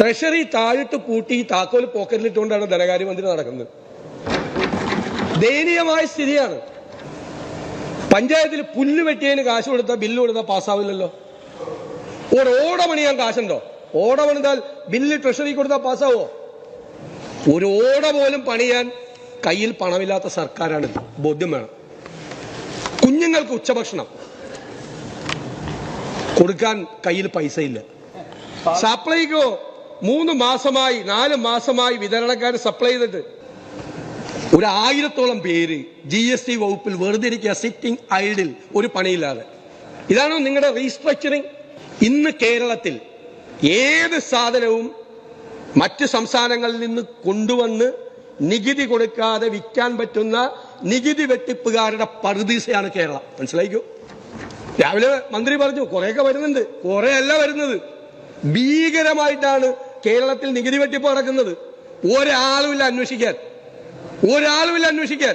Treasury താഴിട്ട് കൂട്ടി താക്കോൽ പോക്കറ്റിലിട്ടുകൊണ്ടാണ് ധനകാര്യമന്ത്രി നടക്കുന്നത്. ദയനീയമായ സ്ഥിതിയാണ്. പഞ്ചായത്തിൽ പുല്ല് വെട്ടിയതിന് കാശ് കൊടുത്ത ബില്ല് കൊടുത്താൽ പാസ്സാവില്ലല്ലോ. ഒരു ഓട കാശുണ്ടോ? ഓട പണിതാൽ ബില്ല് ട്രഷറി കൊടുത്താൽ പാസ്സാവോ? ഒരു ഓട പോലും പണിയാൻ കയ്യിൽ പണമില്ലാത്ത സർക്കാരാണ് ബോധ്യം വേണം. കുഞ്ഞുങ്ങൾക്ക് ഉച്ചഭക്ഷണം. കൊടുക്കാൻ കയ്യിൽ പൈസ ഇല്ല സപ്ലൈക്കോ മൂന്ന് മാസമായി നാല് മാസമായി വിതരണക്കാർ സപ്ലൈ ചെയ്തിട്ട്. ഒരു ആയിരത്തോളം പേര് ജി എസ് ടി വകുപ്പിൽ വെറുതെ ഇരിക്കുക സിറ്റിംഗ് ഐഡിൽ ഒരു പണിയില്ലാതെ. ഇതാണോ നിങ്ങളുടെ റീസ്ട്രക്ചറിങ് ഇന്ന് കേരളത്തിൽ ഏത് സാധനവും മറ്റ് സംസ്ഥാനങ്ങളിൽ നിന്ന് കൊണ്ടുവന്ന് നികുതി കൊടുക്കാതെ വിൽക്കാൻ പറ്റുന്ന നികുതി വെട്ടിപ്പുകാരുടെ പറുദീസയാണ് കേരളം. മനസ്സിലായിക്കോ? രാവിലെ മന്ത്രി പറഞ്ഞു കുറെയൊക്കെ വരുന്നുണ്ട്. കുറെ അല്ല വരുന്നത്. ഭീകരമായിട്ടാണ് കേരളത്തിൽ നികുതി വെട്ടിപ്പ് നടക്കുന്നത് ഒരാളുമില്ല അന്വേഷിക്കാൻ. ഒരാളുമില്ല അന്വേഷിക്കാൻ.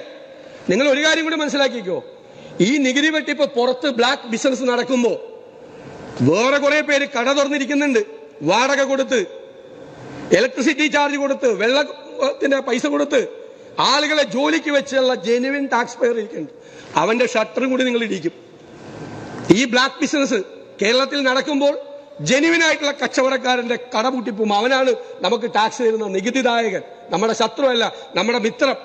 നിങ്ങൾ ഒരു കാര്യം കൂടി മനസ്സിലാക്കിക്കോ. ഈ നികുതി വെട്ടിപ്പ് പുറത്ത് ബ്ലാക്ക് ബിസിനസ് നടക്കുമ്പോ വേറെ കുറെ പേര് കട തുറന്നിരിക്കുന്നുണ്ട്. വാടക കൊടുത്ത് ഇലക്ട്രിസിറ്റി ചാർജ് കൊടുത്ത് വെള്ളത്തിന്റെ പൈസ കൊടുത്ത് ആളുകളെ ജോലിക്ക് വെച്ചുള്ള ജെനുവിൻ ടാക്സ് പെയർ ഇരിക്കുന്നുണ്ട്. അവന്റെ ഷട്ടറും കൂടി നിങ്ങൾ ഇടിക്കും. ഈ ബ്ലാക്ക് ബിസിനസ് കേരളത്തിൽ നടക്കുമ്പോൾ ജെനുവിൻ ആയിട്ടുള്ള കച്ചവടക്കാരന്റെ കട പൂട്ടിപ്പും അവനാണ് നമുക്ക് ടാക്സ് തരുന്ന നികുതിദായകൻ. നമ്മുടെ ശത്രുവല്ല നമ്മുടെ മിത്രം.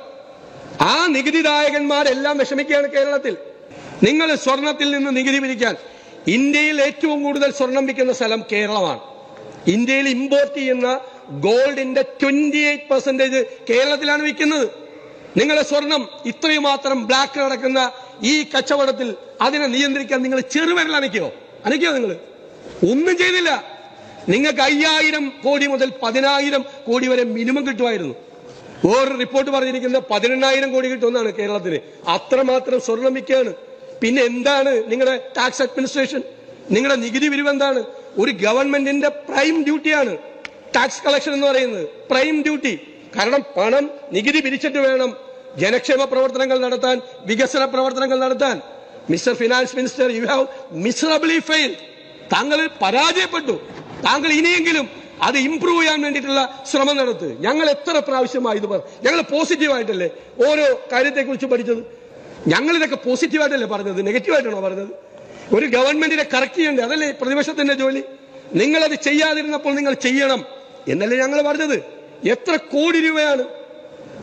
ആ നികുതിദായകന്മാരെല്ലാം വിഷമിക്കുകയാണ് കേരളത്തിൽ. നിങ്ങൾ സ്വർണത്തിൽ നിന്ന് നികുതി പിരിക്കാൻ ഇന്ത്യയിൽ ഏറ്റവും കൂടുതൽ സ്വർണം വിൽക്കുന്ന സ്ഥലം കേരളമാണ്. ഇന്ത്യയിൽ ഇമ്പോർട്ട് ചെയ്യുന്ന ഗോൾഡിന്റെ ട്വന്റി എയ്റ്റ് പെർസെന്റേജ് കേരളത്തിലാണ് വിൽക്കുന്നത്. നിങ്ങളുടെ സ്വർണം ഇത്രയും മാത്രം ബ്ലാക്ക് നടക്കുന്ന ഈ കച്ചവടത്തിൽ അതിനെ നിയന്ത്രിക്കാൻ നിങ്ങൾ ചെറുവിരൽ അനക്കോ അനക്കോ നിങ്ങൾ? ഒന്നും ചെയ്തില്ല. നിങ്ങൾക്ക് അയ്യായിരം കോടി മുതൽ പതിനായിരം കോടി വരെ മിനിമം കിട്ടുമായിരുന്നു. വേറൊരു റിപ്പോർട്ട് പറഞ്ഞിരിക്കുന്നത് പതിനെണ്ണായിരം കോടി കിട്ടുമെന്നാണ് കേരളത്തിന് അത്രമാത്രം സ്വർണം പിന്നെ എന്താണ് നിങ്ങളുടെ ടാക്സ് അഡ്മിനിസ്ട്രേഷൻ നിങ്ങളുടെ നികുതി പിരിവ് എന്താണ്? ഒരു ഗവൺമെന്റിന്റെ പ്രൈം ഡ്യൂട്ടിയാണ് ടാക്സ് കളക്ഷൻ എന്ന് പറയുന്നത്. പ്രൈം ഡ്യൂട്ടി കാരണം പണം നികുതി പിരിച്ചിട്ട് വേണം ജനക്ഷേമ പ്രവർത്തനങ്ങൾ നടത്താൻ വികസന പ്രവർത്തനങ്ങൾ നടത്താൻ. Mister finance minister you have miserably fail താങ്കൾ പരാജയപ്പെട്ടു. താങ്കൾ ഇനിയെങ്കിലും അത് ഇംപ്രൂവ് ചെയ്യാൻ വേണ്ടിയിട്ടുള്ള ശ്രമം നടത്തുക ഞങ്ങൾ എത്ര പ്രാവശ്യമായി ഇത് പറഞ്ഞു ഞങ്ങൾ പോസിറ്റീവായിട്ടല്ലേ ഓരോ കാര്യത്തെക്കുറിച്ച് പഠിച്ചത്? ഞങ്ങൾ ഇതൊക്കെ പോസിറ്റീവായിട്ടല്ലേ പറഞ്ഞത്? നെഗറ്റീവായിട്ടാണോ പറഞ്ഞത്? ഒരു ഗവൺമെന്റിനെ കറക്റ്റ് ചെയ്യണ്ടേ? അതല്ലേ പ്രതിപക്ഷത്തിന്റെ ജോലി? നിങ്ങളത് ചെയ്യാതിരുന്നപ്പോൾ നിങ്ങൾ ചെയ്യണം എന്നല്ലേ ഞങ്ങൾ പറഞ്ഞത്? എത്ര കോടി രൂപയാണ്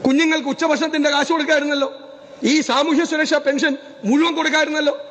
കുഞ്ഞുങ്ങൾക്ക് ഉച്ചഭക്ഷണത്തിന്റെ കാശ് കൊടുക്കായിരുന്നല്ലോ. ഈ സാമൂഹ്യ സുരക്ഷാ പെൻഷൻ മുഴുവൻ കൊടുക്കായിരുന്നല്ലോ.